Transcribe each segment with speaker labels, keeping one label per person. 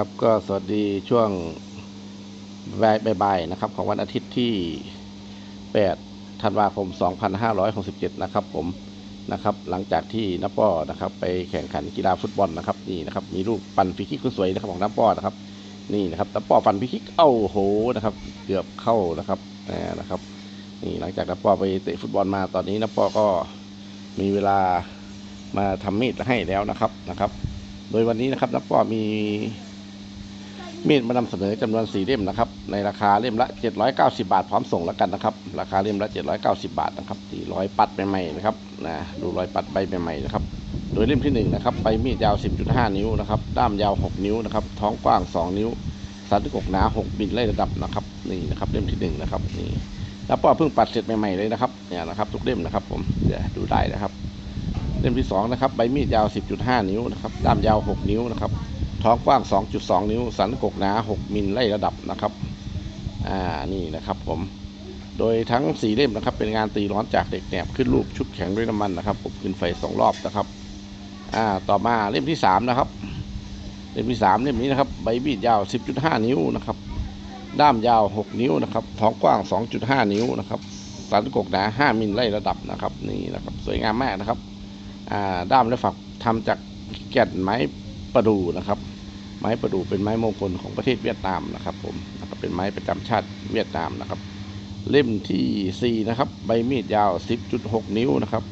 Speaker 1: ครับก็สวัสดีช่วงบ่ายๆนะครับ ของวันอาทิตย์ที่ 8 ธันวาคม 2567 นะครับ ผมนะครับ หลังจากที่น้าป้อนะครับ ไปแข่งขันกีฬาฟุตบอลนะครับนี่นะครับ มีลูกปั่นฟรีคิกสวยนะครับของน้าป้อนะครับ นี่นะครับน้าป้อปั่นฟรีคิกเอ้าโหนะครับ เกือบเข้านะครับนะครับ นี่หลังจากน้าป้อไปเตะฟุตบอลมาตอนนี้น้าป้อก็มีเวลามาทำมีดให้แล้วนะครับนะครับ โดยวันนี้นะครับนักป้อมี มีดมานำเสนอจำนวนสี่เล่มนะครับ ในราคาเล่มละ 790 บาทพร้อมส่งแล้วกันนะครับ ราคาเล่มละ 790 บาทนะครับที่ร้อยปัดใหม่ๆนะครับนะดูรอยปัดใบใหม่ๆนะครับ โดยเล่มที่หนึ่งนะครับใบมีดยาว 10.5 นิ้วนะครับด้ามยาว 6 นิ้วนะครับท้องกว้าง 2 นิ้วสันที่กกหนา 6มิลไล่ระดับนะครับนี่นะครับเล่มที่หนึ่งนะครับนี่แล้วป้อเพิ่งปัดเสร็จใหม่ๆเลยนะครับเนี่ยนะครับทุกเล่มนะครับ ผมเดี๋ยวดูได้นะครับ เล่มที่2นะครับใบมีดยาว 10.5 นิ้วนะครับด้ามยาว 6 นิ้วนะครับ ท้องกว้าง 2.2 นิ้ว สันกกหนา 6 มิลไล่ระดับนะครับ อ่า นี่นะครับผม โดยทั้ง4เล่มนะครับ เป็นงานตีร้อนจากเด็กแหนบขึ้นรูปชุดแข็งด้วยน้ำมันนะครับอบขึ้นไฟ2รอบนะครับ อ่า ต่อมาเล่มที่ 3 นะครับ เล่มที่ 3 เล่มนี้นะครับ ใบมีดยาว 10.5 นิ้วนะครับ ด้ามยาว 6 นิ้วนะครับ ท้องกว้าง 2.5 นิ้วนะครับ สันกกหนา 5 มิลไล่ระดับนะครับ นี่นะครับ สวยงามมากนะครับ อ่า ด้ามและฝักทำจากแก่นไม้ ประดูนะครับ ไม้ประดูเป็นไม้มงคลของประเทศเวียดนามนะครับ ผมนะครับเป็นไม้ประจำชาติเวียดนามนะครับ เล่มที่4นะครับ ใบมีดยาว 10.6 นิ้วนะครับ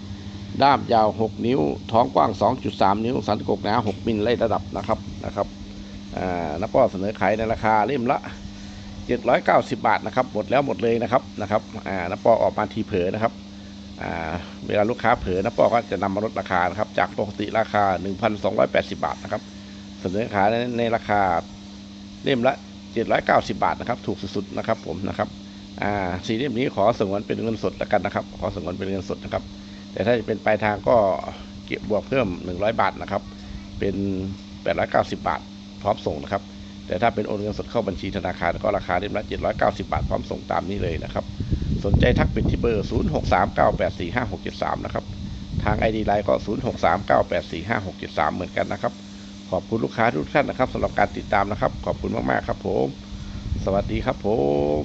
Speaker 1: ด้ามยาว 6 นิ้ว ท้องกว้าง 2.3 นิ้ว สันกกหนา6มิลไล่ระดับนะครับนะครับอ่านักก็เสนอขายในราคาเล่มละ790 บาทนะครับ หมดแล้วหมดเลยนะครับนะครับอ่านักปอออกมาทีเผลอนะครับ เวลาลูกค้าเผลอนะปอก็จะนำมาลดราคานะครับ จากปกติราคา 1,280 บาทนะครับ เสนอขายในราคาเล่มละ 790 บาทนะครับ ถูกสุดๆนะครับ ผมนะครับอ่าสีเล่มนี้ขอสงวนเป็นเงินสดแล้วกันนะครับ ขอสงวนเป็นเงินสดนะครับ แต่ถ้าจะเป็นปลายทางก็เก็บบวกเพิ่ม 100 บาทนะครับ เป็น 890 บาท พร้อมส่งนะครับ แต่ถ้าเป็นโอนเงินสดเข้าบัญชีธนาคารก็ราคาเล่มละ790 บาท พร้อมส่งตามนี้เลยนะครับ สนใจทักปิดที่เบอร์ 0639845673 นะครับ ทาง ID ไลน์ก็ 0639845673 เหมือนกันนะครับ ขอบคุณลูกค้าทุกท่านนะครับสำหรับการติดตามนะครับ ขอบคุณมาก ๆ ครับผม สวัสดีครับผม